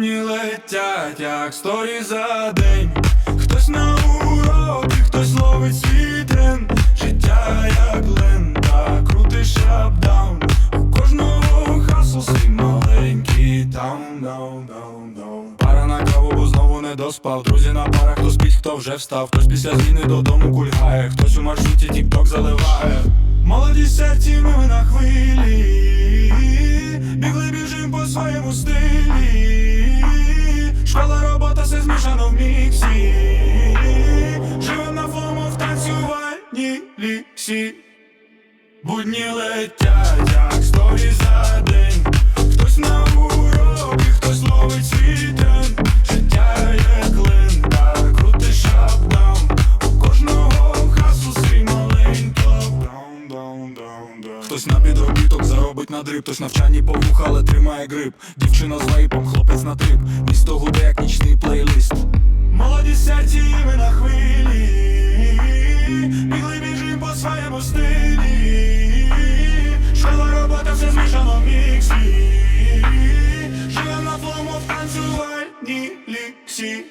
летять, як сторі за день. Хтось на уроки, хтось ловить свій тренд Життя як лента, крутиш апдаун У кожного хасл свій маленький таун, даун, даун, даун Пара на каву, бо знову не доспав. Друзі на парах, хто спить, хто вже встав. Хтось після зміни додому кульгає. Хтось у маршруті тік-ток заливає. Молоді серці ми на хвилі танцювальній ліксі Будні летять, як сторі за день. Хтось на уроки, хтось ловить свій тренд Життя як лента, крутиш апдаун У кожного хасу свій маленько Даун, даун, даун, даун Хтось на підробіток заробить на дріб Хтось навчанні повуха, але тримає грип Дівчина з лейпом, хлопець на трип. Місто гуде, як нічний плейлист пустині, Шила робота все змішано в міксі. Живем на флому в танцювальній ліксі.